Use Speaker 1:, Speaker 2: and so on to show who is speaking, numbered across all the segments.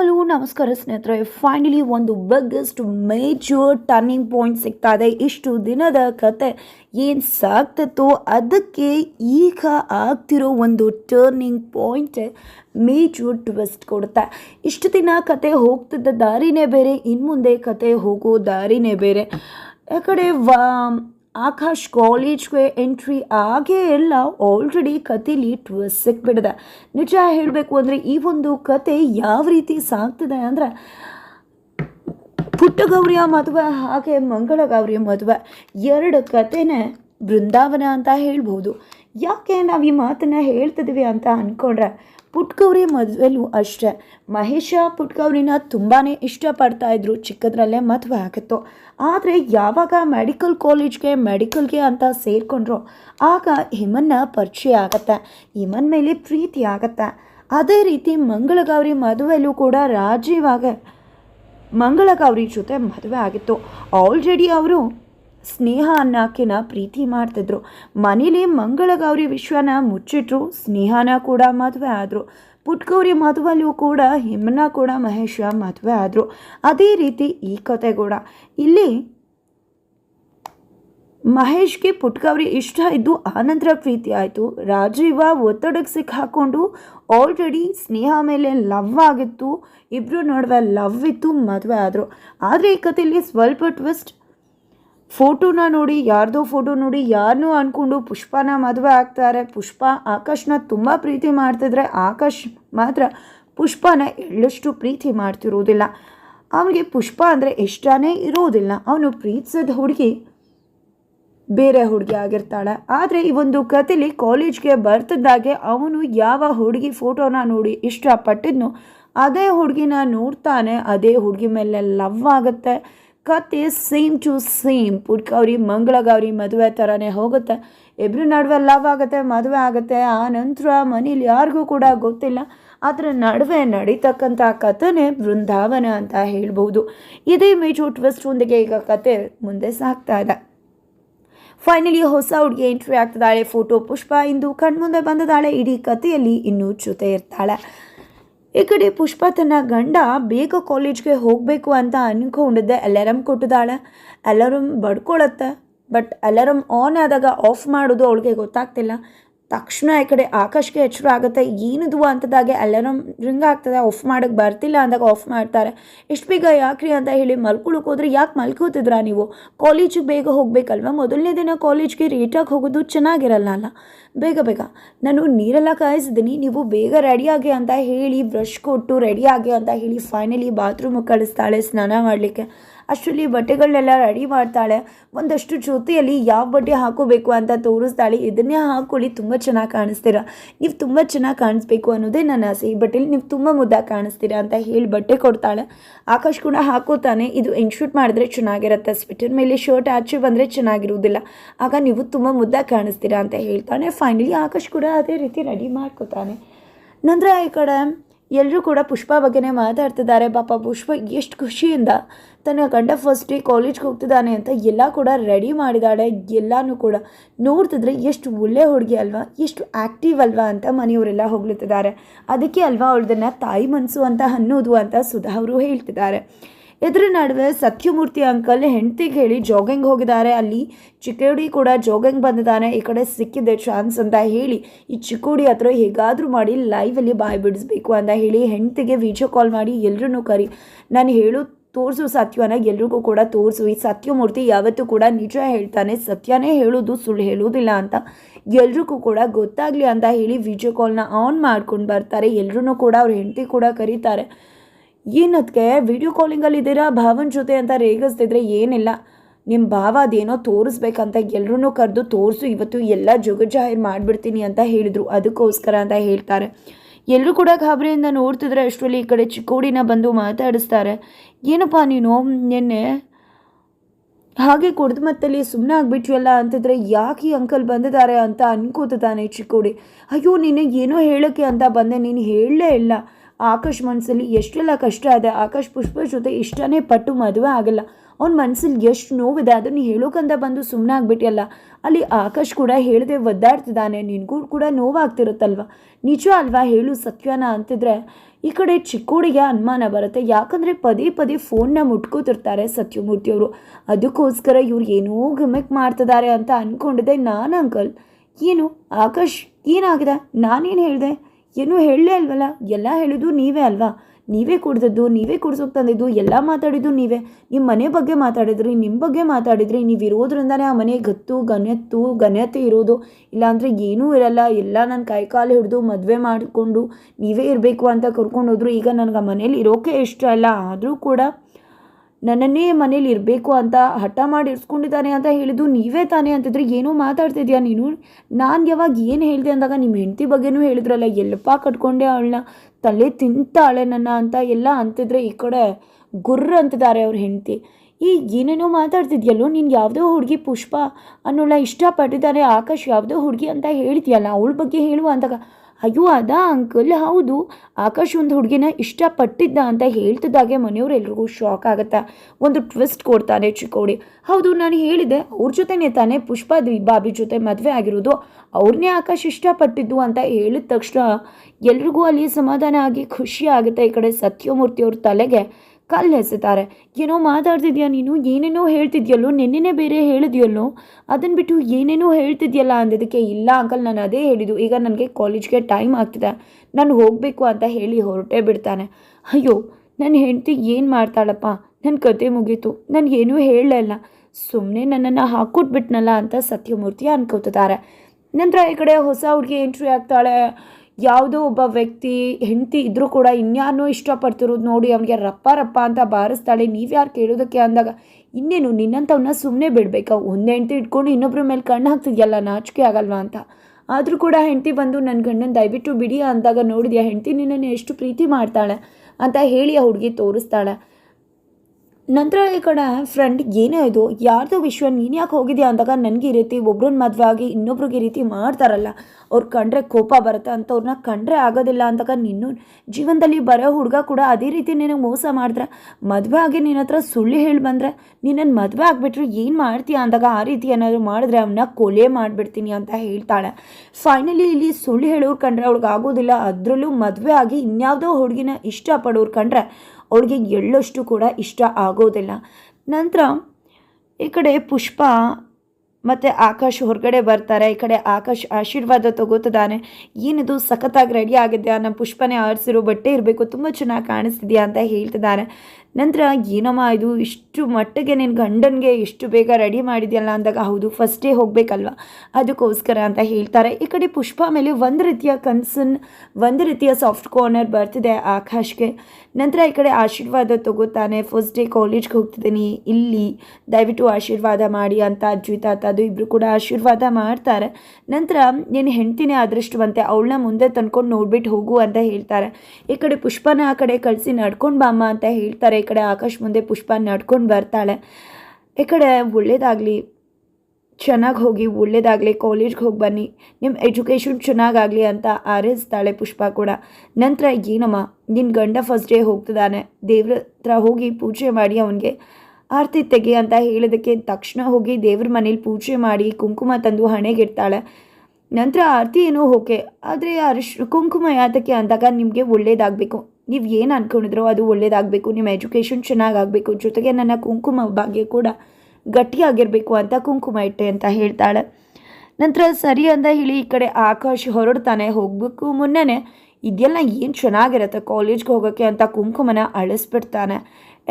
Speaker 1: Hello, ನಮಸ್ಕಾರ ಸ್ನೇಹಿತರೆ. Finally ಒಂದು ಬಿಗ್ಗೆಸ್ಟ್ ಮೇಜರ್ ಟರ್ನಿಂಗ್ ಪಾಯಿಂಟ್ ಸಿಗ್ತಾ ಇದೆ. ಇಷ್ಟು ದಿನದ ಕತೆ ಏನು ಸಾಕ್ತಿತ್ತು ಅದಕ್ಕೆ ಈಗ ಆಗ್ತಿರೋ ಒಂದು ಟರ್ನಿಂಗ್ ಪಾಯಿಂಟ್ ಮೇಜರ್ ಟ್ವಿಸ್ಟ್ ಕೊಡುತ್ತೆ. ಇಷ್ಟು ದಿನ ಕತೆ ಹೋಗ್ತಿದ್ದ ದಾರಿನೇ ಬೇರೆ ಇನ್ನು ಮುಂದೆ ಕತೆ ಹೋಗೋ ದಾರಿನೇ ಬೇರೆ. ಯಾಕಡೆ, ವಾ ಆಕಾಶ್ ಕಾಲೇಜ್ಗೆ ಎಂಟ್ರಿ ಆಗೇ ಎಲ್ಲ ಆಲ್ರೆಡಿ ಕಥೆಲಿ ಟ್ವಿಸ್ಟ್ ಸಿಕ್ಬಿಡಿದೆ ನಿಜ ಹೇಳಬೇಕು ಅಂದರೆ ಈ ಒಂದು ಕತೆ ಯಾವ ರೀತಿ ಸಾಗ್ತಿದೆ ಅಂದರೆ ಪುಟ್ಟಗೌರಿಯ ಮದುವೆ ಹಾಗೆ ಮಂಗಳಗೌರಿಯ ಮದುವೆ. ಎರಡು ಕತೆನೇ ಬೃಂದಾವನ ಅಂತ ಹೇಳ್ಬೋದು. ಯಾಕೆ ನಾವು ಈ ಮಾತನ್ನು ಹೇಳ್ತಿದ್ವಿ ಅಂತ ಅಂದ್ಕೊಂಡ್ರೆ ಪುಟ್ಗೌರಿ ಮದುವೆಲೂ ಅಷ್ಟೇ. ಮಹೇಶ ಪುಟ್ಕೌರಿನ ತುಂಬಾ ಇಷ್ಟಪಡ್ತಾ ಇದ್ರು. ಚಿಕ್ಕದ್ರಲ್ಲೇ ಮದುವೆ ಆಗಿತ್ತು. ಆದರೆ ಯಾವಾಗ ಮೆಡಿಕಲ್ ಕಾಲೇಜ್ಗೆ, ಮೆಡಿಕಲ್ಗೆ ಅಂತ ಸೇರಿಕೊಂಡ್ರು ಆಗ ಹಿಮನ್ನ ಪರಿಚಯ ಆಗತ್ತೆ. ಹಿಮನ್ ಮೇಲೆ ಪ್ರೀತಿ ಆಗತ್ತೆ. ಅದೇ ರೀತಿ ಮಂಗಳಗೌರಿ ಮದುವೆಲೂ ಕೂಡ ರಾಜೀವಾಗ ಮಂಗಳಗೌರಿ ಜೊತೆ ಮದುವೆ ಆಗಿತ್ತು. ಆಲ್ರೆಡಿ ಅವರು ಸ್ನೇಹ ಅನ್ನೋಕಿನ ಪ್ರೀತಿ ಮಾಡ್ತಿದ್ರು. ಮನೇಲಿ ಮಂಗಳಗೌರಿ ವಿಶ್ವನ ಮುಚ್ಚಿಟ್ರು, ಸ್ನೇಹನ ಕೂಡ ಮದುವೆ ಆದರು. ಪುಟ್ಕೌರಿ ಮದುವಲ್ಲೂ ಕೂಡ ಹಿಮ್ಮನ ಕೂಡ ಮಹೇಶ ಮದುವೆ ಆದರು. ಅದೇ ರೀತಿ ಈ ಕತೆ ಕೂಡ. ಇಲ್ಲಿ ಮಹೇಶ್ಗೆ ಪುಟ್ಗೌರಿ ಇಷ್ಟ ಇದ್ದು ಆನಂತರ ಪ್ರೀತಿ ಆಯಿತು. ರಾಜೀವ ಒತ್ತಡಕ್ಕೆ ಸಿಕ್ಕಾಕೊಂಡು ಆಲ್ರೆಡಿ ಸ್ನೇಹ ಮೇಲೆ ಲವ್ ಆಗಿತ್ತು. ಇಬ್ಬರು ನಡುವೆ ಲವ್ ಇತ್ತು, ಮದುವೆ ಆದರು. ಆದರೆ ಈ ಕಥೆಯಲ್ಲಿ ಸ್ವಲ್ಪ ಟ್ವಿಸ್ಟ್ ಫೋಟೋನ ನೋಡಿ, ಯಾರ್ದೋ ಫೋಟೋ ನೋಡಿ ಯಾರನ್ನೂ ಅಂದ್ಕೊಂಡು ಪುಷ್ಪನ ಮದುವೆ ಆಗ್ತಾರೆ. ಪುಷ್ಪ ಆಕಾಶ್ನ ತುಂಬ ಪ್ರೀತಿ ಮಾಡ್ತಿದ್ರೆ ಆಕಾಶ್ ಮಾತ್ರ ಪುಷ್ಪನ ಎಳ್ಳಷ್ಟು ಪ್ರೀತಿ ಮಾಡ್ತಿರೋದಿಲ್ಲ. ಅವನಿಗೆ ಪುಷ್ಪ ಅಂದರೆ ಇಷ್ಟನೇ ಇರೋದಿಲ್ಲ. ಅವನು ಪ್ರೀತಿಸಿದ ಹುಡುಗಿ, ಬೇರೆ ಹುಡುಗಿ ಆಗಿರ್ತಾಳೆ. ಆದರೆ ಈ ಒಂದು ಕಥೆಲಿ ಕಾಲೇಜ್ಗೆ ಬರ್ತಿದ್ದಾಗೆ ಅವನು ಯಾವ ಹುಡುಗಿ ಫೋಟೋನ ನೋಡಿ ಇಷ್ಟಪಟ್ಟಿದ್ನೋ, ಅದೇ ಹುಡುಗಿನ ನೋಡ್ತಾನೆ. ಅದೇ ಹುಡುಗಿ ಮೇಲೆ ಲವ್ ಆಗುತ್ತೆ. ಕತೆ same to same Puttagowri Mangalagowri ಮದುವೆ ಥರನೇ ಹೋಗುತ್ತೆ. ಇಬ್ಬರು ನಡುವೆ ಲವ್ ಆಗುತ್ತೆ, ಮದುವೆ ಆಗುತ್ತೆ. ಆ ನಂತರ ಮನೇಲಿ ಯಾರಿಗೂ ಕೂಡ ಗೊತ್ತಿಲ್ಲ. ಅದರ ನಡುವೆ ನಡೀತಕ್ಕಂಥ ಕಥೆನೇ ಬೃಂದಾವನ ಅಂತ ಹೇಳ್ಬೋದು. ಇದೇ ಮೇಜು ಟ್ವಿಸ್ಟ್ ಒಂದಿಗೆ ಈಗ ಕತೆ ಮುಂದೆ ಸಾಗ್ತಾ ಇದೆ. ಫೈನಲಿ ಹೊಸ ಹುಡುಗಿ ಎಂಟ್ರಿ ಆಗ್ತಿದ್ದಾಳೆ. ಫೋಟೋ ಪುಷ್ಪ ಇಂದು ಕಣ್ಮುಂದೆ ಬಂದಿದ್ದಾಳೆ ಇಡೀ ಕಥೆಯಲ್ಲಿ ಇನ್ನೂ ಜೊತೆ ಇರ್ತಾಳೆ. ಈ ಕಡೆ ಪುಷ್ಪ ತನ್ನ ಗಂಡ ಬೇಗ ಕಾಲೇಜ್ಗೆ ಹೋಗಬೇಕು ಅಂತ ಅನ್ಕೊಂಡಿದ್ದೆ. ಅಲಾರಮ್ ಕೊಟ್ಟಿದ್ದಾಳೆ. ಅಲಾರಮ್ ಬಡ್ಕೊಳತ್ತೆ. ಬಟ್ ಅಲಾರಮ್ ಆನ್ ಆದಾಗ ಆಫ್ ಮಾಡೋದು ಅವಳಿಗೆ ಗೊತ್ತಾಗ್ತಿಲ್ಲ. ತಕ್ಷಣ ಈ ಕಡೆ ಆಕಾಶ್ಗೆ ಎಚ್ಚರ ಆಗುತ್ತೆ. ಏನಿದು ಅಂತದಾಗೆ ಅಲಾರಮ್ ರಿಂಗ್ ಆಗ್ತದೆ. ಆಫ್ ಮಾಡೋಕ್ಕೆ ಬರ್ತಿಲ್ಲ ಅಂದಾಗ ಆಫ್ ಮಾಡ್ತಾರೆ. ಎಷ್ಟು ಬೇಗ ಯಾಕ್ರಿ ಅಂತ ಹೇಳಿ ಮಲ್ಕೊಳಕ್ಕೆ ಹೋದ್ರೆ ಯಾಕೆ ಮಲ್ಕೋತಿದ್ರಾ ನೀವು? ಕಾಲೇಜಿಗೆ ಬೇಗ ಹೋಗಬೇಕಲ್ವ? ಮೊದಲನೇ ದಿನ ಕಾಲೇಜ್ಗೆ ರೇಟಾಗಿ ಹೋಗೋದು ಚೆನ್ನಾಗಿರಲ್ಲ ಅಲ್ಲ? ಬೇಗ ಬೇಗ. ನಾನು ನೀರೆಲ್ಲ ಕಾಯಿಸಿದ್ದೀನಿ. ನೀವು ಬೇಗ ರೆಡಿಯಾಗಿ ಅಂತ ಹೇಳಿ ಬ್ರಷ್ ಕೊಟ್ಟು ರೆಡಿಯಾಗಿ ಅಂತ ಹೇಳಿ ಫೈನಲಿ ಬಾತ್ರೂಮಿಗೆ ಕಳಿಸ್ತಾಳೆ ಸ್ನಾನ ಮಾಡಲಿಕ್ಕೆ. ಅಷ್ಟರಲ್ಲಿ ಬಟ್ಟೆಗಳನ್ನೆಲ್ಲ ರೆಡಿ ಮಾಡ್ತಾಳೆ. ಒಂದಷ್ಟು ಜೊತೆಯಲ್ಲಿ ಯಾವ ಬಟ್ಟೆ ಹಾಕೋಬೇಕು ಅಂತ ತೋರಿಸ್ತಾಳೆ. ಇದನ್ನೇ ಹಾಕೊಳ್ಳಿ, ತುಂಬ ಚೆನ್ನಾಗಿ ಕಾಣಿಸ್ತೀರ? ನೀವು ತುಂಬ ಚೆನ್ನಾಗಿ ಕಾಣಿಸ್ಬೇಕು ಅನ್ನೋದೇ ನನ್ನ ಆಸೆ. ಈ ಬಟ್ಟೆಲಿ ನೀವು ತುಂಬ ಮುದ್ದಾಗಿ ಕಾಣಿಸ್ತೀರಾ ಅಂತ ಹೇಳಿ ಬಟ್ಟೆ ಕೊಡ್ತಾಳೆ. ಆಕಾಶ್ ಕೂಡ ಹಾಕೋತಾನೆ. ಇದು ಇನ್ಶೂಟ್ ಮಾಡಿದ್ರೆ ಚೆನ್ನಾಗಿರುತ್ತೆ? ಸ್ವೆಟರ್ ಮೇಲೆ ಶರ್ಟ್ ಆಚೆ ಬಂದರೆ ಚೆನ್ನಾಗಿರುವುದಿಲ್ಲ. ಆಗ ನೀವು ತುಂಬ ಮುದ್ದಾಗಿ ಕಾಣಿಸ್ತೀರಾ ಅಂತ ಹೇಳ್ತಾನೆ ಫೈನಲಿ ಆಕಾಶ್ ಕೂಡ ಅದೇ ರೀತಿ ರೆಡಿ ಮಾಡ್ಕೋತಾನೆ. ನಂತರ ಈ ಕಡೆ ಎಲ್ಲರೂ ಕೂಡ ಪುಷ್ಪ ಬಗ್ಗೆನೇ ಮಾತಾಡ್ತಿದ್ದಾರೆ. ಪಾಪ ಪುಷ್ಪ ಎಷ್ಟು ಖುಷಿಯಿಂದ ತನ್ನ ಗಂಡ ಫಸ್ಟ್ ಕಾಲೇಜ್ಗೆ ಹೋಗ್ತಿದ್ದಾನೆ ಅಂತ ಎಲ್ಲ ಕೂಡ ರೆಡಿ ಮಾಡಿದಾಳೆ ಎಲ್ಲನೂ ಕೂಡ ನೋಡ್ತಿದ್ರೆ ಎಷ್ಟು ಒಳ್ಳೆ ಹುಡುಗಿ ಅಲ್ವಾ, ಎಷ್ಟು ಆ್ಯಕ್ಟಿವ್ ಅಲ್ವಾ ಅಂತ ಮನೆಯವರೆಲ್ಲ ಹೊಗಳುತ್ತಿದ್ದಾರೆ ಅದಕ್ಕೆ ಅಲ್ವಾ ಅವಳದನ್ನು ತಾಯಿ ಮನಸ್ಸು ಅಂತ ಅನ್ನೋದು ಅಂತ ಸುಧಾ ಅವರು ಹೇಳ್ತಿದ್ದಾರೆ. ಇದ್ರ ನಡುವೆ ಸತ್ಯಮೂರ್ತಿ ಅಂಕಲ್ ಹೆಂಡ್ತಿಗೆ ಹೇಳಿ ಜಾಗಿಂಗ್ ಹೋಗಿದ್ದಾರೆ. ಅಲ್ಲಿ ಚಿಕ್ಕೋಡಿ ಕೂಡ ಜಾಗಿಂಗ್ ಬಂದಿದ್ದಾನೆ. ಈ ಕಡೆ ಸಿಕ್ಕಿದೆ ಚಾನ್ಸ್ ಅಂತ ಹೇಳಿ ಈ ಚಿಕ್ಕೋಡಿ ಹತ್ರ ಹೇಗಾದರೂ ಮಾಡಿ ಲೈವಲ್ಲಿ ಬಾಯ್ ಬಿಡಿಸ್ಬೇಕು ಅಂತ ಹೇಳಿ ಹೆಂಡ್ತಿಗೆ ವಿಡಿಯೋ ಕಾಲ್ ಮಾಡಿ ಎಲ್ಲರೂ ಕರಿ, ನಾನು ಹೇಳು, ತೋರಿಸು ಸತ್ಯನ ಎಲ್ರಿಗೂ ಕೂಡ ತೋರಿಸು. ಈ ಸತ್ಯಮೂರ್ತಿ ಯಾವತ್ತೂ ಕೂಡ ನಿಜ ಹೇಳ್ತಾನೆ. ಸತ್ಯನೇ ಹೇಳೋದು ಸುಳ್ಳು ಹೇಳೋದಿಲ್ಲ ಅಂತ ಎಲ್ರಿಗೂ ಕೂಡ ಗೊತ್ತಾಗಲಿ ಅಂತ ಹೇಳಿ ವಿಡಿಯೋ ಕಾಲ್ನ ಆನ್ ಮಾಡ್ಕೊಂಡು ಬರ್ತಾರೆ. ಎಲ್ಲರೂ ಕೂಡ ಅವ್ರ ಹೆಂಡತಿ ಕೂಡ ಕರೀತಾರೆ. ಏನದಕ್ಕೆ ವಿಡಿಯೋ ಕಾಲಿಂಗಲ್ಲಿ ಇದ್ದೀರಾ? ಭಾವನ ಜೊತೆ ಅಂತ ರೇಗಿಸ್ತಿದ್ರೆ ಏನಿಲ್ಲ. ನಿಮ್ಮ ಭಾವ ಅದೇನೋ ತೋರಿಸ್ಬೇಕಂತ ಎಲ್ಲರೂ ಕರೆದು ತೋರಿಸು, ಇವತ್ತು ಎಲ್ಲ ಜಗಜಾಹಿರ್ ಮಾಡಿಬಿಡ್ತೀನಿ ಅಂತ ಹೇಳಿದರು. ಅದಕ್ಕೋಸ್ಕರ ಅಂತ ಹೇಳ್ತಾರೆ. ಎಲ್ಲರೂ ಕೂಡ ಗಾಬರಿಯಿಂದ ನೋಡ್ತಿದ್ರೆ ಅಷ್ಟರಲ್ಲಿ ಈ ಕಡೆ ಚಿಕ್ಕೋಡಿನ ಬಂದು ಮಾತಾಡಿಸ್ತಾರೆ. ಏನಪ್ಪ ನೀನು? ನಿನ್ನೆ ಹಾಗೆ ಕುಡ್ದು ಮತ್ತಲ್ಲಿ ಸುಮ್ಮನೆ ಆಗಿಬಿಟ್ವಲ್ಲ ಅಂತಿದ್ರೆ ಯಾಕೆ ಈ ಅಂಕಲ್ ಬಂದಿದ್ದಾರೆ ಅಂತ ಅನ್ಕೋತಿದ್ದಾನೆ ಚಿಕ್ಕೋಡಿ. ಅಯ್ಯೋ ನೀನು ಏನೋ ಹೇಳೋಕ್ಕೆ ಅಂತ ಬಂದೆ. ನೀನು ಹೇಳಲೇ ಇಲ್ಲ. ಆಕಾಶ್ ಮನಸ್ಸಲ್ಲಿ ಎಷ್ಟೆಲ್ಲ ಕಷ್ಟ ಇದೆ. ಆಕಾಶ್ ಪುಷ್ಪ ಜೊತೆ ಇಷ್ಟನೇ ಪಟ್ಟು ಮದುವೆ ಆಗಲ್ಲ. ಅವ್ನ ಮನಸ್ಸಲ್ಲಿ ಎಷ್ಟು ನೋವಿದೆ. ಅದನ್ನು ಹೇಳೋಕಂತ ಬಂದು ಸುಮ್ಮನೆ ಆಗ್ಬಿಟ್ಟಿಯಲ್ಲ ಅಲ್ಲಿ ಆಕಾಶ್ ಕೂಡ ಹೇಳದೆ ಒದ್ದಾಡ್ತಿದ್ದಾನೆ. ನಿನಗೂ ಕೂಡ ನೋವಾಗ್ತಿರುತ್ತಲ್ವ? ನಿಜ ಅಲ್ವಾ ಹೇಳು ಸತ್ಯನ ಅಂತಿದ್ರೆ. ಈ ಕಡೆ ಚಿಕ್ಕೋಡಿಗೆ ಅನುಮಾನ ಬರುತ್ತೆ. ಯಾಕಂದರೆ ಪದೇ ಪದೇ ಫೋನ್ನ ಮುಟ್ಕೋತಿರ್ತಾರೆ ಸತ್ಯಮೂರ್ತಿಯವರು ಅದಕ್ಕೋಸ್ಕರ ಇವ್ರು ಏನೋ ಗಮಕ್ ಮಾಡ್ತಿದ್ದಾರೆ ಅಂತ ಅಂದ್ಕೊಂಡಿದ್ದೆ ನಾನು ಅಂಕಲ್. ಏನು? ಆಕಾಶ್ ಏನಾಗಿದೆ? ನಾನೇನು ಹೇಳಿದೆ? ಏನೂ ಹೇಳಲೇ ಅಲ್ವಲ್ಲ? ಎಲ್ಲ ಹೇಳಿದ್ದು ನೀವೇ ಅಲ್ವಾ? ನೀವೇ ಕುಡ್ದದ್ದು, ನೀವೇ ಕುಡ್ಸೋಕೆ ತಂದಿದ್ದು, ಎಲ್ಲ ಮಾತಾಡಿದ್ದು ನೀವೇ. ನಿಮ್ಮ ಮನೆ ಬಗ್ಗೆ ಮಾತಾಡಿದ್ರಿ ನಿಮ್ಮ ಬಗ್ಗೆ ಮಾತಾಡಿದ್ರಿ ನೀವು ಇರೋದ್ರಿಂದನೇ ಆ ಮನೆ ಗತ್ತು, ಘನತ್ತು, ಘನತೆ ಇರೋದು. ಇಲ್ಲಾಂದರೆ ಏನೂ ಇರಲ್ಲ. ಎಲ್ಲ ನನ್ನ ಕೈ ಕಾಲು ಹಿಡಿದು ಮದುವೆ ಮಾಡಿಕೊಂಡು ನೀವೇ ಇರಬೇಕು ಅಂತ ಕರ್ಕೊಂಡು ಹೋದ್ರು ಈಗ ನನಗೆ ಆ ಮನೇಲಿ ಇರೋಕೆ ಇಷ್ಟ ಇಲ್ಲ. ಆದರೂ ಕೂಡ ನನ್ನನ್ನೇ ಮನೇಲಿ ಇರಬೇಕು ಅಂತ ಹಠ ಮಾಡಿ ಇರಿಸ್ಕೊಂಡಿದ್ದಾನೆ ಅಂತ ಹೇಳಿದ್ದು ನೀವೇ ತಾನೇ ಅಂತಿದ್ರೆ ಏನೋ ಮಾತಾಡ್ತಿದ್ಯಾ ನೀನು? ನಾನು ಯಾವಾಗ ಏನು ಹೇಳಿದೆ ಅಂದಾಗ ನಿಮ್ಮ ಹೆಂಡತಿ ಬಗ್ಗೆನೂ ಹೇಳಿದ್ರಲ್ಲ, ಎಲ್ಲಪ್ಪ ಕಟ್ಕೊಂಡೆ ಅವಳನ್ನ, ತಲೆ ತಿಂತಾಳೆ ನನ್ನ ಅಂತ ಎಲ್ಲ ಅಂತಿದ್ರೆ ಈ ಕಡೆ ಗುರ್ರ ಅಂತಿದ್ದಾರೆ ಅವ್ರ ಹೆಂಡತಿ. ಈ ಏನೇನೋ ಮಾತಾಡ್ತಿದ್ಯಲ್ಲೋ, ನೀನು ಯಾವುದೋ ಹುಡುಗಿ ಪುಷ್ಪ ಅನ್ನೋಳ ಇಷ್ಟಪಟ್ಟಿದ್ದಾರೆ ಆಕಾಶ್ ಯಾವುದೋ ಹುಡುಗಿ ಅಂತ ಹೇಳ್ತೀಯಲ್ಲ, ಅವಳ ಬಗ್ಗೆ ಹೇಳುವ ಅಂದಾಗ ಅಯ್ಯೋ, ಅದ ಅಂಕಲ್? ಹೌದು, ಆಕಾಶ್ ಒಂದು ಹುಡುಗಿನ ಇಷ್ಟಪಟ್ಟಿದ್ದ ಅಂತ ಹೇಳ್ತಿದ್ದಾಗೆ ಮನೆಯವರೆಲ್ರಿಗೂ ಶಾಕ್ ಆಗುತ್ತೆ? ಒಂದು ಟ್ವಿಸ್ಟ್ ಕೊಡ್ತಾನೆ ಚಿಕ್ಕೋಡಿ. ಹೌದು, ನಾನು ಹೇಳಿದೆ, ಅವ್ರ ಜೊತೆನೇ ತಾನೇ ಪುಷ್ಪ ಬಾಬಿ ಜೊತೆ ಮದುವೆ ಆಗಿರೋದು. ಅವ್ರನ್ನೇ ಆಕಾಶ್ ಇಷ್ಟಪಟ್ಟಿದ್ದು ಅಂತ ಹೇಳಿದ ತಕ್ಷಣ ಎಲ್ರಿಗೂ ಅಲ್ಲಿ ಸಮಾಧಾನ ಆಗಿ ಖುಷಿ ಆಗುತ್ತೆ ಈ ಕಡೆ ಸತ್ಯಮೂರ್ತಿ ಅವ್ರ ತಲೆಗೆ. ಕಲ್ಲು ಎಸೆತಾರೆ. ಏನೋ ಮಾತಾಡ್ತಿದ್ಯಾ ನೀನು? ಏನೇನೋ ಹೇಳ್ತಿದ್ಯಲ್ಲೋ? ನಿನ್ನೆನೇ ಬೇರೆ ಹೇಳಿದ್ಯಲ್ಲೋ? ಅದನ್ನು ಬಿಟ್ಟು ಏನೇನೋ ಹೇಳ್ತಿದ್ಯಲ್ಲ ಅಂದಿದ್ದಕ್ಕೆ ಇಲ್ಲ ಅಂಕಲ್, ನಾನು ಅದೇ ಹೇಳಿದ್ದು. ಈಗ ನನಗೆ ಕಾಲೇಜ್ಗೆ ಟೈಮ್ ಆಗ್ತಿದೆ. ನಾನು ಹೋಗಬೇಕು ಅಂತ ಹೇಳಿ ಹೊರಟೇ ಬಿಡ್ತಾನೆ. ಅಯ್ಯೋ ನನ್ನ ಹೆಂಡತಿ ಏನು ಮಾಡ್ತಾಳಪ್ಪ? ನನ್ನ ಕತೆ ಮುಗೀತು. ನನಗೇನೂ ಹೇಳಲ್ಲ ಸುಮ್ಮನೆ ನನ್ನನ್ನು ಹಾಕ್ಕೊಟ್ಬಿಟ್ನಲ್ಲ ಅಂತ ಸತ್ಯಮೂರ್ತಿ ಅನ್ಕೋತಿದ್ದಾರೆ ನಂತರ ಈ ಕಡೆ ಹೊಸ ಹುಡುಗಿ ಎಂಟ್ರಿ ಆಗ್ತಾಳೆ. ಯಾವುದೋ ಒಬ್ಬ ವ್ಯಕ್ತಿ, ಹೆಂಡತಿ ಇದ್ದರೂ ಕೂಡ ಇನ್ಯಾರನ್ನೂ ಇಷ್ಟಪಡ್ತಿರೋದು ನೋಡಿ ಅವನಿಗೆ ರಪ್ಪ ರಪ್ಪ ಅಂತ ಬಾರಿಸ್ತಾಳೆ. ನೀವು ಯಾರು ಕೇಳೋದಕ್ಕೆ ಅಂದಾಗ, ಇನ್ನೇನು ನಿನ್ನಂಥವನ್ನ ಸುಮ್ಮನೆ ಬಿಡಬೇಕಾ? ಒಂದು ಹೆಂಡತಿ ಇಟ್ಕೊಂಡು ಇನ್ನೊಬ್ಬರ ಮೇಲೆ ಕಣ್ಣು ಹಾಕ್ತಿದ್ಯಲ್ಲ, ನಾಚಿಕೆ ಆಗಲ್ವಾ ಅಂತ? ಆದರೂ ಕೂಡ ಹೆಂಡತಿ ಬಂದು ನನ್ನ ಗಂಡನ ದಯವಿಟ್ಟು ಬಿಡಿ ಅಂದಾಗ ನೋಡಿದ್ಯಾ, ಹೆಂಡತಿ ನಿನ್ನನ್ನು ಎಷ್ಟು ಪ್ರೀತಿ ಮಾಡ್ತಾಳೆ ಅಂತ ಹೇಳಿ ಆ ಹುಡುಗಿ ತೋರಿಸ್ತಾಳೆ. ನಂತರ ಈ ಕಡೆ ಫ್ರೆಂಡ್ ಏನೇ ಇದು, ಯಾರ್ದೋ ವಿಶ್ವ ನೀನು ಯಾಕೆ ಹೋಗಿದ್ಯಾ ಅಂದಾಗ ನನಗೆ ಈ ರೀತಿ ಒಬ್ರನ್ನ ಮದುವೆ ಆಗಿ ಇನ್ನೊಬ್ರಿಗೆ ಈ ರೀತಿ ಮಾಡ್ತಾರಲ್ಲ, ಅವ್ರು ಕಂಡ್ರೆ ಕೋಪ ಬರುತ್ತೆ ಅಂತ ಅವ್ರನ್ನ ಕಂಡ್ರೆ ಆಗೋದಿಲ್ಲ ಅಂದಾಗ ನಿನ್ನೂ ಜೀವನದಲ್ಲಿ ಬರೋ ಹುಡುಗ ಕೂಡ ಅದೇ ರೀತಿ ನಿನಗೆ ಮೋಸ ಮಾಡಿದ್ರೆ, ಮದುವೆ ಆಗಿ ನಿನ್ನ ಹತ್ರ ಸುಳ್ಳು ಹೇಳಿ ಬಂದರೆ ನಿನ್ನನ್ನು ಮದುವೆ ಆಗಿಬಿಟ್ರೆ ಏನು ಮಾಡ್ತೀಯ ಅಂದಾಗ ಆ ರೀತಿ ಏನಾದರೂ ಮಾಡಿದ್ರೆ ಅವನ್ನ ಕೊಲೆ ಮಾಡಿಬಿಡ್ತೀನಿ ಅಂತ ಹೇಳ್ತಾಳೆ. ಫೈನಲಿ ಇಲ್ಲಿ ಸುಳ್ಳು ಹೇಳೋರು ಕಂಡ್ರೆ ಅವ್ಳಿಗೆ ಆಗೋದಿಲ್ಲ, ಅದರಲ್ಲೂ ಮದುವೆ ಆಗಿ ಇನ್ಯಾವುದೋ ಹುಡುಗಿನ ಇಷ್ಟಪಡೋರು ಕಂಡ್ರೆ ಅವಳಿಗೆ ಎಳ್ಳಷ್ಟು ಕೂಡ ಇಷ್ಟ ಆಗೋದಿಲ್ಲ. ನಂತರ ಈ ಕಡೆ ಪುಷ್ಪ ಮತ್ತು ಆಕಾಶ್ ಹೊರಗಡೆ ಬರ್ತಾರೆ. ಈ ಕಡೆ ಆಕಾಶ್ ಆಶೀರ್ವಾದ ತಗೋತಿದ್ದಾನೆ. ಏನಿದು, ಸಖತ್ತಾಗಿ ರೆಡಿ ಆಗಿದೆಯಾ? ನಮ್ಮ ಪುಷ್ಪನೇ ಆರಿಸಿರೋ ಬಟ್ಟೆ ಇರಬೇಕು. ತುಂಬ ಚೆನ್ನಾಗಿ ಕಾಣಿಸ್ತಿದೆಯಾ ಅಂತ ಹೇಳ್ತಿದ್ದಾರೆ. ನಂತರ, ಏನಮ್ಮ ಇದು? ಇಷ್ಟು ಮಟ್ಟಿಗೆ ನಿನ್ನ ಗಂಡನಿಗೆ ಇಷ್ಟು ಬೇಗ ರೆಡಿ ಮಾಡಿದೆಯಲ್ಲ ಅಂದಾಗ, ಹೌದು ಫಸ್ಟೇ ಹೋಗಬೇಕಲ್ವ? ಅದಕ್ಕೋಸ್ಕರ ಅಂತ ಹೇಳ್ತಾರೆ. ಈ ಕಡೆ ಪುಷ್ಪ ಮೇಲೆ ಒಂದು ರೀತಿಯ ಕನ್ಸನ್, ಒಂದು ರೀತಿಯ ಸಾಫ್ಟ್ ಕಾರ್ನರ್ ಬರ್ತಿದೆ ಆಕಾಶ್ಗೆ. ನಂತರ ಈ ಕಡೆ ಆಶೀರ್ವಾದ ತಗೋತಾನೆ. ಫಸ್ಟ್ ಡೇ ಕಾಲೇಜ್ಗೆ ಹೋಗ್ತಿದ್ದೀನಿ. ಇಲ್ಲಿ ದಯವಿಟ್ಟು ಆಶೀರ್ವಾದ ಮಾಡಿ ಅಂತ ಅಜ್ಜಿ, ತಾತ, ಅದು ಇಬ್ಬರು ಕೂಡ ಆಶೀರ್ವಾದ ಮಾಡ್ತಾರೆ. ನಂತರ ನಿನ್ನ ಹೆಂಡ್ತಿನೇ ಅದೃಷ್ಟವಂತೆ ಅವಳನ್ನ ಮುಂದೆ ತಂದ್ಕೊಂಡು ನೋಡ್ಬಿಟ್ಟು ಹೋಗು ಅಂತ ಹೇಳ್ತಾರೆ. ಈ ಕಡೆ ಪುಷ್ಪನ ಆ ಕಡೆ ಕಳಿಸಿ ನಡ್ಕೊಂಡು ಬಾಮ್ಮ ಅಂತ ಹೇಳ್ತಾರೆ. ಈ ಕಡೆ ಆಕಾಶ್ ಮುಂದೆ ಪುಷ್ಪ ನಡ್ಕೊಂಡು ಬರ್ತಾಳೆ. ಈ ಕಡೆ ಒಳ್ಳೇದಾಗಲಿ, ಚೆನ್ನಾಗಿ ಹೋಗಿ, ಒಳ್ಳೇದಾಗಲಿ ಕಾಲೇಜ್ಗೆ ಹೋಗಿ ಬನ್ನಿ. ನಿಮ್ಮ ಎಜುಕೇಷನ್ ಚೆನ್ನಾಗಾಗಲಿ ಅಂತ ಆರೈಸ್ತಾಳೆ ಪುಷ್ಪ ಕೂಡ. ನಂತರ, ಏನಮ್ಮ ನಿನ್ನ ಗಂಡ ಫಸ್ಟ್ ಡೇ ಹೋಗ್ತಿದ್ದಾನೆ. ದೇವ್ರ ಹತ್ರ ಹೋಗಿ ಪೂಜೆ ಮಾಡಿ ಅವನಿಗೆ ಆರತಿ ತೆಗಿ ಅಂತ ಹೇಳಿದಕ್ಕೆ ತಕ್ಷಣ ಹೋಗಿ ದೇವ್ರ ಮನೇಲಿ ಪೂಜೆ ಮಾಡಿ ಕುಂಕುಮ ತಂದು ಹಣೆಗಿಡ್ತಾಳೆ ನಂತರ ಆರತಿ ಏನೋ ಓಕೆ, ಆದರೆ ಅರಿಶ್ ಕುಂಕುಮ ಯಾತಕ್ಕೆ ಅಂದಾಗ ನಿಮಗೆ ಒಳ್ಳೇದಾಗಬೇಕು. ನೀವು ಏನು ಅಂದ್ಕೊಂಡಿದ್ರೋ ಅದು ಒಳ್ಳೇದಾಗಬೇಕು, ನಿಮ್ಮ ಎಜುಕೇಷನ್ ಚೆನ್ನಾಗಾಗಬೇಕು, ಜೊತೆಗೆ ನನ್ನ ಕುಂಕುಮ ಭಾಗ್ಯ ಕೂಡ ಗಟ್ಟಿಯಾಗಿರಬೇಕು ಅಂತ ಕುಂಕುಮ ಇಟ್ಟೆ ಅಂತ ಹೇಳ್ತಾಳೆ. ನಂತರ ಸರಿ ಅಂತ ಹೇಳಿ ಈ ಕಡೆ ಆಕಾಶ್ ಹೊರಡ್ತಾನೆ, ಹೋಗಬೇಕು ಮುನ್ನೆನೆ. ಇದೆಲ್ಲ ಏನು ಚೆನ್ನಾಗಿರುತ್ತೆ ಕಾಲೇಜ್ಗೆ ಹೋಗೋಕ್ಕೆ ಅಂತ ಕುಂಕುಮನ ಅಳಿಸ್ಬಿಡ್ತಾನೆ.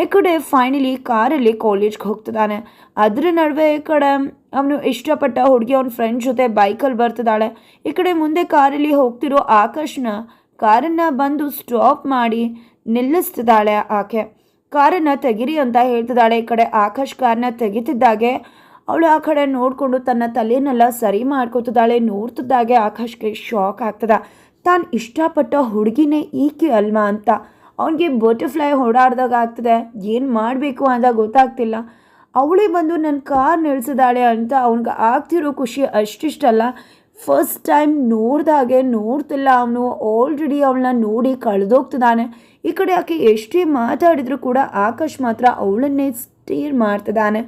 Speaker 1: ಈ ಕಡೆ ಫೈನಲಿ ಕಾರಲ್ಲಿ ಕಾಲೇಜ್ಗೆ ಹೋಗ್ತಿದ್ದಾನೆ. ಅದರ ನಡುವೆ ಈ ಕಡೆ ಅವನು ಇಷ್ಟಪಟ್ಟ ಹುಡುಗಿ ಅವ್ನ ಫ್ರೆಂಡ್ ಜೊತೆ ಬೈಕಲ್ಲಿ ಬರ್ತಿದ್ದಾಳೆ. ಈ ಕಡೆ ಮುಂದೆ ಕಾರಲ್ಲಿ ಹೋಗ್ತಿರೋ ಆಕಾಶ್ನ ಕಾರನ್ನು ಬಂದು ಸ್ಟಾಪ್ ಮಾಡಿ ನಿಲ್ಲಿಸ್ತಿದ್ದಾಳೆ ಆಕೆ. ಕಾರನ್ನು ತೆಗಿರಿ ಅಂತ ಹೇಳ್ತಿದ್ದಾಳೆ. ಈ ಕಡೆ ಆಕಾಶ್ ಕಾರನ್ನ ತೆಗಿತಿದ್ದಾಗೆ ಅವಳು ಆ ಕಡೆ ನೋಡಿಕೊಂಡು ತನ್ನ ತಲೆಯನ್ನೆಲ್ಲ ಸರಿ ಮಾಡ್ಕೊತಿದ್ದಾಳೆ. ನೋಡ್ತಿದ್ದಾಗೆ ಆಕಾಶ್ಗೆ ಶಾಕ್ ಆಗ್ತದ. ತಾನು ಇಷ್ಟಪಟ್ಟ ಹುಡುಗಿನೇ ಈಕೆ ಅಲ್ವಾ ಅಂತ. ಅವನಿಗೆ ಬಟರ್ಫ್ಲೈ ಓಡಾಡ್ದಾಗ ಆಗ್ತದೆ. ಏನು ಮಾಡಬೇಕು ಅಂತ ಗೊತ್ತಾಗ್ತಿಲ್ಲ. ಅವಳೇ ಬಂದು ನನ್ನ ಕಾರ್ ನಿಲ್ಸಿದಾಳೆ ಅಂತ ಅವ್ನಿಗೆ ಆಗ್ತಿರೋ ಖುಷಿ ಅಷ್ಟಿಷ್ಟಲ್ಲ. ಫಸ್ಟ್ ಟೈಮ್ ನೋಡಿದಾಗೆ, ನೋಡ್ತಿಲ್ಲ ಅವನು. ಆಲ್ರೆಡಿ ಅವಳನ್ನ ನೋಡಿ ಕಳೆದೋಗ್ತಿದ್ದಾನೆ ಈ ಕಡೆ ಆಕೆ ಎಷ್ಟೇ ಮಾತಾಡಿದ್ರು ಕೂಡ ಆಕಾಶ್ ಮಾತ್ರ ಅವಳನ್ನೇ ಸ್ಟೀರ್ ಮಾಡ್ತಿದ್ದಾನೆ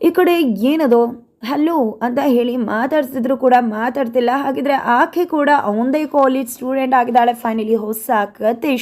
Speaker 1: ಈ ಕಡೆ ಏನದು? ಹಲೋ ಅಂತ ಹೇಳಿ ಮಾತಾಡ್ತಿದ್ರು ಕೂಡ ಮಾತಾಡ್ತಿಲ್ಲ. ಹಾಗಿದ್ರೆ ಆಕೆ ಕೂಡ ಅವನದೇ ಕಾಲೇಜ್ ಸ್ಟೂಡೆಂಟ್ ಆಗಿದ್ದಾಳೆ. ಫೈನಲಿ ಹೊಸ ಕತೆ